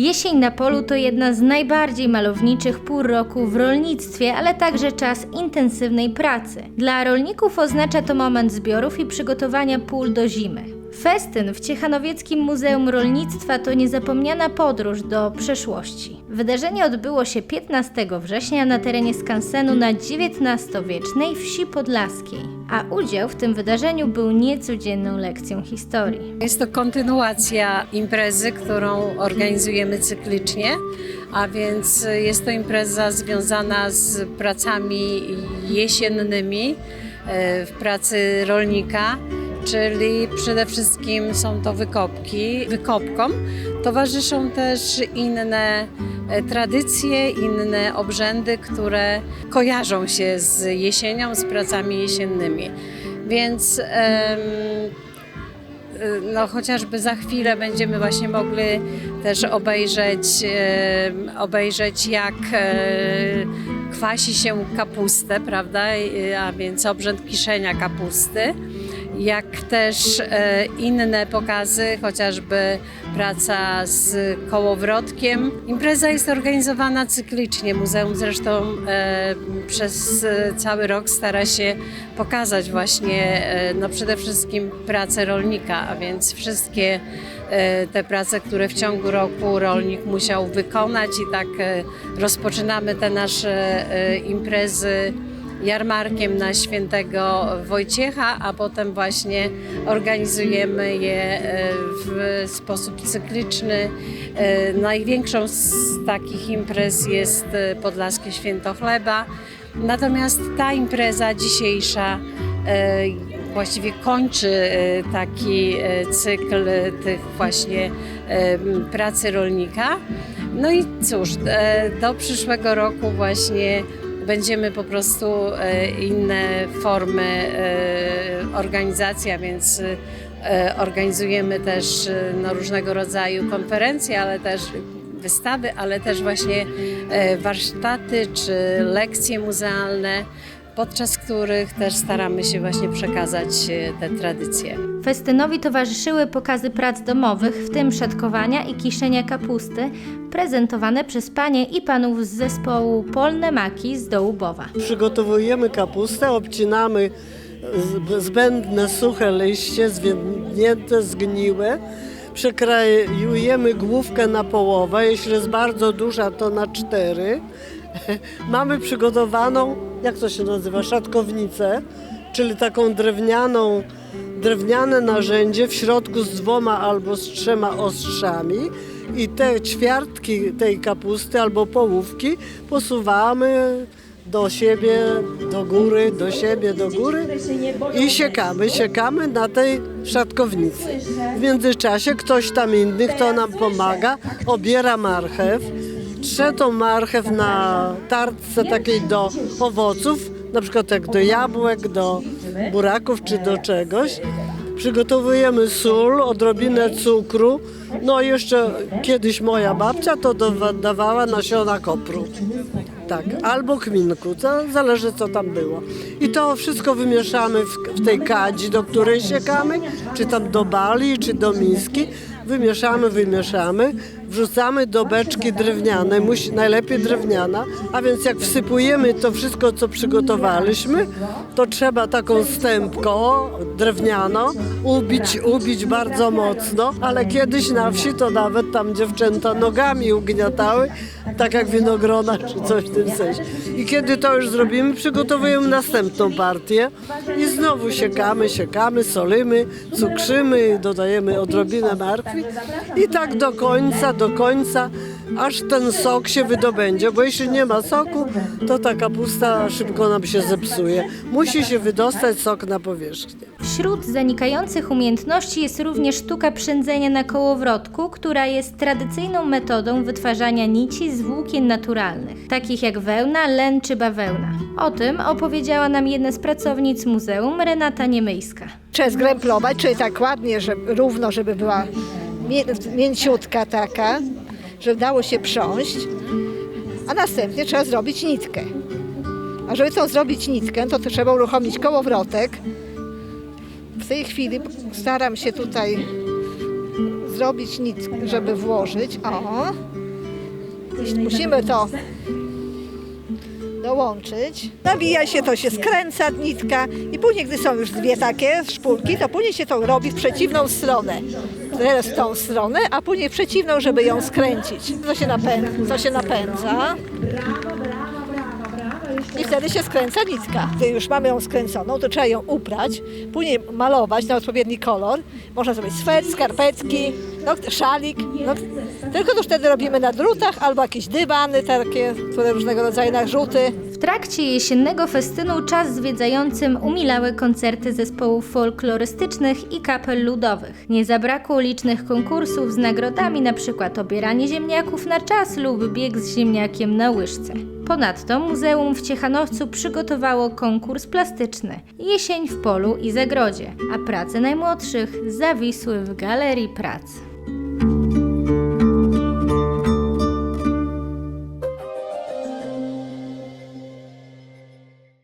Jesień na polu to jedna z najbardziej malowniczych pór roku w rolnictwie, ale także czas intensywnej pracy. Dla rolników oznacza to moment zbiorów i przygotowania pól do zimy. Festyn w Ciechanowieckim Muzeum Rolnictwa to niezapomniana podróż do przeszłości. Wydarzenie odbyło się 15 września na terenie skansenu na XIX-wiecznej wsi podlaskiej, a udział w tym wydarzeniu był niecodzienną lekcją historii. Jest to kontynuacja imprezy, którą organizujemy cyklicznie, a więc jest to impreza związana z pracami jesiennymi e, w pracy rolnika, czyli przede wszystkim są to wykopki. Wykopkom towarzyszą też inne e, tradycje, inne obrzędy, które kojarzą się z jesienią, z pracami jesiennymi. Więc em, no chociażby za chwilę będziemy właśnie mogli też obejrzeć, e, obejrzeć jak e, kwasi się kapustę, prawda, E, a więc obrzęd kiszenia kapusty, jak też e, inne pokazy, chociażby praca z kołowrotkiem. Impreza jest organizowana cyklicznie. Muzeum zresztą e, przez e, cały rok stara się pokazać właśnie no przede wszystkim pracę rolnika, a więc wszystkie te prace, które w ciągu roku rolnik musiał wykonać i tak rozpoczynamy te nasze imprezy jarmarkiem na świętego Wojciecha, a potem właśnie organizujemy je e, w sposób cykliczny. E, Największą z takich imprez jest e, Podlaskie Święto Chleba. Natomiast ta impreza dzisiejsza właściwie kończy taki cykl tych właśnie pracy rolnika. No i cóż, do przyszłego roku właśnie będziemy po prostu e, inne formy e, organizacji, a więc e, organizujemy też no, różnego rodzaju konferencje, ale też wystawy, ale też właśnie warsztaty czy lekcje muzealne, podczas których też staramy się właśnie przekazać te tradycje. Festynowi towarzyszyły pokazy prac domowych, w tym szatkowania i kiszenia kapusty, prezentowane przez panie i panów z zespołu Polne Maki z Dołubowa. Przygotowujemy kapustę, obcinamy zbędne suche liście, zwiędnięte, zgniłe. Przekrajujemy główkę na połowę, jeśli jest bardzo duża, to na cztery. Mamy przygotowaną, jak to się nazywa, szatkownicę, czyli taką drewnianą, drewniane narzędzie w środku z dwoma albo z trzema ostrzami i te ćwiartki tej kapusty albo połówki posuwamy do siebie, do góry, do siebie, do góry i siekamy, siekamy na tej szatkownicy. W międzyczasie ktoś tam inny, kto nam pomaga, obiera marchew, trze tą marchew na tartce takiej do owoców, na przykład jak do jabłek, do buraków czy do czegoś. Przygotowujemy sól, odrobinę cukru, no i jeszcze kiedyś moja babcia to dawała nasiona kopru. Tak, albo kminku, to zależy co tam było. I to wszystko wymieszamy w, w tej kadzi, do której siekamy, czy tam do bali, czy do miski. Wymieszamy, wymieszamy, wrzucamy do beczki drewnianej, musi, najlepiej drewniana, a więc jak wsypujemy to wszystko, co przygotowaliśmy, to trzeba taką stępką drewnianą ubić, ubić bardzo mocno, ale kiedyś na wsi to nawet tam dziewczęta nogami ugniatały, tak jak winogrona czy coś w tym sensie. I kiedy to już zrobimy, przygotowujemy następną partię i znowu siekamy, siekamy, solimy, cukrzymy, dodajemy odrobinę markwi i tak do końca, do końca, aż ten sok się wydobędzie, bo jeśli nie ma soku, to ta kapusta szybko nam się zepsuje. Musi się wydostać sok na powierzchnię. Wśród zanikających umiejętności jest również sztuka przędzenia na kołowrotku, która jest tradycyjną metodą wytwarzania nici z włókien naturalnych, takich jak wełna, len czy bawełna. O tym opowiedziała nam jedna z pracownic muzeum, Renata Niemyjska. Trzeba zgręplować, czyli tak ładnie, żeby, równo, żeby była mię, mięciutka taka, żeby dało się prząść, a następnie trzeba zrobić nitkę. A żeby to zrobić nitkę, to, trzeba uruchomić kołowrotek. W tej chwili staram się tutaj zrobić nitkę, żeby włożyć. O. Musimy to dołączyć. Nabija się, to się skręca nitka i później, gdy są już dwie takie szpulki, to później się to robi w przeciwną stronę. Teraz w tą stronę, a później w przeciwną, żeby ją skręcić. To się napędza. To się napędza. I wtedy się skręca nitka. Gdy już mamy ją skręconą, to trzeba ją uprać, później malować na odpowiedni kolor. Można zrobić swet, skarpetki, no, szalik. No, tylko to wtedy robimy na drutach albo jakieś dywany takie, które różnego rodzaju narzuty. W trakcie jesiennego festynu czas zwiedzającym umilały koncerty zespołów folklorystycznych i kapel ludowych. Nie zabrakło licznych konkursów z nagrodami, np. obieranie ziemniaków na czas lub bieg z ziemniakiem na łyżce. Ponadto Muzeum w Ciechanowcu przygotowało konkurs plastyczny Jesień w polu i zagrodzie, a prace najmłodszych zawisły w Galerii Prac.